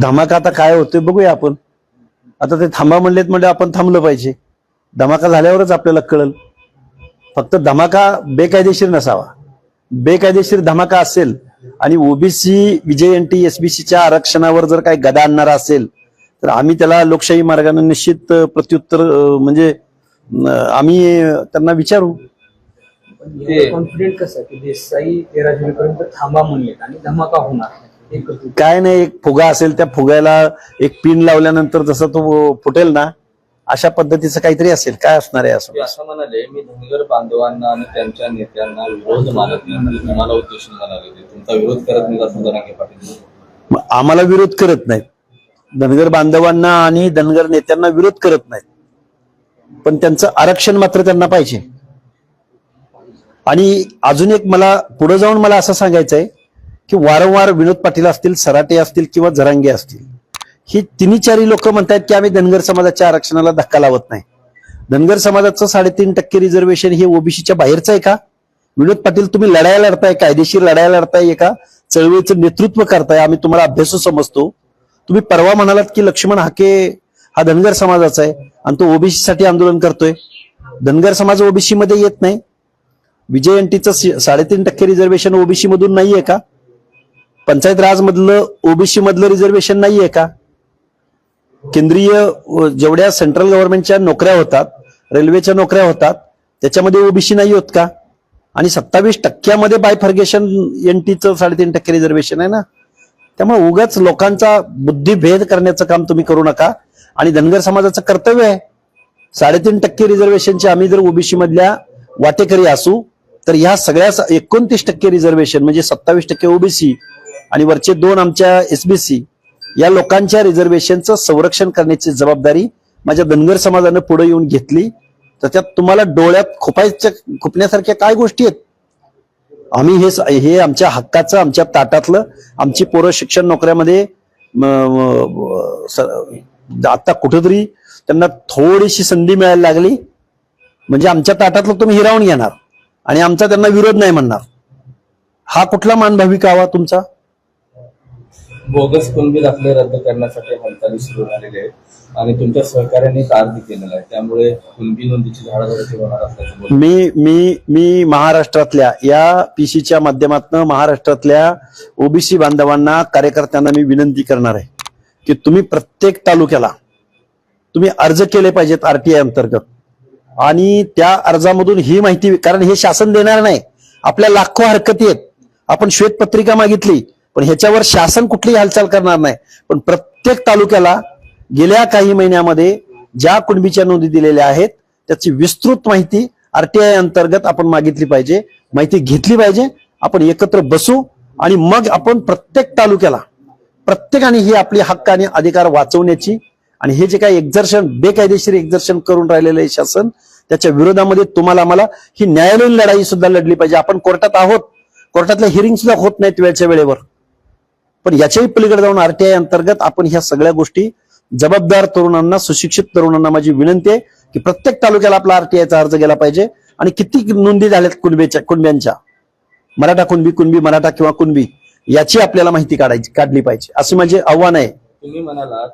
धमाका आता काय होतोय बघूया आपण. आता ते थांबा म्हणलेत म्हणजे आपण थांबलं पाहिजे. धमाका झाल्यावरच आपल्याला कळल. फक्त धमाका बेकायदेशीर नसावा. बेकायदेशीर धमाका असेल आणि OBC V J N T एसबीसीच्या आरक्षणावर जर काही गदा आणणारा असेल तर आम्ही त्याला लोकशाही मार्गाने निश्चित प्रत्युत्तर म्हणजे आम्ही त्यांना विचारू. कॉन्फिडेंट कसं की देसाई तेरा जुलैपर्यंत थांबा म्हणले आणि धमाका होणार काय नाही एक फुगा असेल त्या फुग्याला एक पिन लावल्यानंतर जसं तो फुटेल ना अशा पद्धतीचं काहीतरी असेल. काय असणार आहे असं? असं म्हणाले मी धनगर बांधवांना आणि त्यांच्या नेत्यांना विरोध मानत नाही तुम्हाला उद्देशून म्हणाले. ते तुमचा विरोध करत नाही असं जरांगे पाटील मग आम्हाला विरोध करत नाहीत. धनगर बांधवांना आणि धनगर नेत्यांना विरोध करत नाहीत. पण त्यांचं आरक्षण मात्र त्यांना पाहिजे. आणि अजून एक मला पुढे जाऊन मला असं सांगायचं आहे की वारंवार विनोद पाटील असतील सराटे असतील किंवा झरांगे असतील. ही तिन्ही चारी लोक म्हणतात की आम्ही धनगर समाजाच्या आरक्षणाला धक्का लावत नाही. धनगर समाजाचं साडेतीन टक्के रिझर्वेशन हे ओबीसीच्या बाहेरचं आहे का? विनोद पाटील तुम्ही लढाया लढताय कायदेशीर लढाया लढताय एका चळवळीचं नेतृत्व करताय आम्ही तुम्हाला अभ्यासू समजतो. तुम्ही परवा म्हणालात की लक्ष्मण हाके हा धनगर समाजाचा आहे आणि तो ओबीसी साठी आंदोलन करतोय. धनगर समाज ओबीसी मध्ये येत नाही. विजय एनटीचं साडेतीन टक्के रिझर्वेशन ओबीसी मधून नाहीये का? पंचायत राज मधलं ओबीसी मधलं रिझर्वेशन नाहीये का? केंद्रीय जेवढ्या सेंट्रल गव्हर्नमेंटच्या नोकऱ्या होतात रेल्वेच्या नोकऱ्या होतात त्याच्यामध्ये ओबीसी नाही होत का? आणि सत्तावीस टक्क्यामध्ये बायफर्गेशन एनटीचं साडेतीन टक्के रिझर्वेशन आहे ना? त्यामुळे उगाच लोकांचा बुद्धिभेद करण्याचं काम तुम्ही करू नका. आणि धनगर समाजाचं कर्तव्य आहे. साडेतीन टक्के रिझर्वेशनची आम्ही जर ओबीसी मधल्या वाटेकरी असू तर ह्या सगळ्या एकोणतीस टक्के रिझर्वेशन म्हणजे सत्तावीस टक्के ओबीसी आणि वरचे दोन आमच्या एसबीसी या लोकांच्या रिझर्वेशनचं संरक्षण करण्याची जबाबदारी माझ्या धनगर समाजानं पुढे येऊन घेतली. तर त्यात तुम्हाला डोळ्यात खुपायच्या खुपण्यासारख्या काय गोष्टी आहेत? आम्ही हे स- हे आमच्या हक्काचं आमच्या ताटातलं आमची पोरं शिक्षण नोकऱ्यामध्ये आता कुठेतरी त्यांना थोडीशी संधी मिळायला लागली. म्हणजे आमच्या ताटातलं तुम्ही हिरावून घेणार आणि आमचा त्यांना विरोध नाही म्हणणार. हा कुठला मानभावी कावा तुमचा? बोगस कुणबी दाखले रद्द करण्यासाठी हालचाली सुरू झालेली आहेत आणि तुमच्या सहकार्याने एक केलेला आहे. त्यामुळे कुणबी नोंदीची झाडाझडती होणार असल्याचं मी मी मी महाराष्ट्रातल्या या पीसीच्या माध्यमातून महाराष्ट्रातल्या ओबीसी बांधवांना कार्यकर्त्यांना मी विनंती करणार आहे की तुम्ही प्रत्येक तालुक्याला तुम्ही अर्ज केले पाहिजेत आरटीआय अंतर्गत. आणि त्या अर्जामधून ही माहिती कारण हे शासन देणार नाही. आपल्या लाखो हरकती आहेत. आपण श्वेतपत्रिका मागितली. पण ह्याच्यावर शासन कुठलीही हालचाल करणार नाही. पण प्रत्येक तालुक्याला गेल्या काही महिन्यामध्ये ज्या कुणबीच्या नोंदी दिलेल्या आहेत त्याची विस्तृत माहिती आरटीआय अंतर्गत आपण मागितली पाहिजे. माहिती घेतली पाहिजे. आपण एकत्र बसू आणि मग आपण प्रत्येक तालुक्याला प्रत्येकाने ही आपली हक्क आणि अधिकार वाचवण्याची आणि हे जे काही एक्झर्शन बेकायदेशीर एक्झर्शन करून राहिलेलं आहे शासन त्याच्या विरोधामध्ये तुम्हाला आम्हाला ही न्यायालयीन लढाई सुद्धा लढली पाहिजे. आपण कोर्टात आहोत. कोर्टातल्या हिअरिंग सुद्धा होत नाहीत वेळच्या वेळेवर. पण याच्याही पलीकडे जाऊन आरटीआय अंतर्गत आपण ह्या सगळ्या गोष्टी जबाबदार तरुणांना सुशिक्षित तरुणांना माझी विनंती आहे की प्रत्येक तालुक्याला आपला आरटीआयचा अर्ज गेला पाहिजे आणि किती नोंदी झाल्यात कुणबेच्या कुणब्यांच्या? मराठा कुणबी कुणबी मराठा किंवा कुणबी याची आपल्याला माहिती काढायची काढली पाहिजे. असे माझे आव्हान आहे. तुम्ही म्हणालात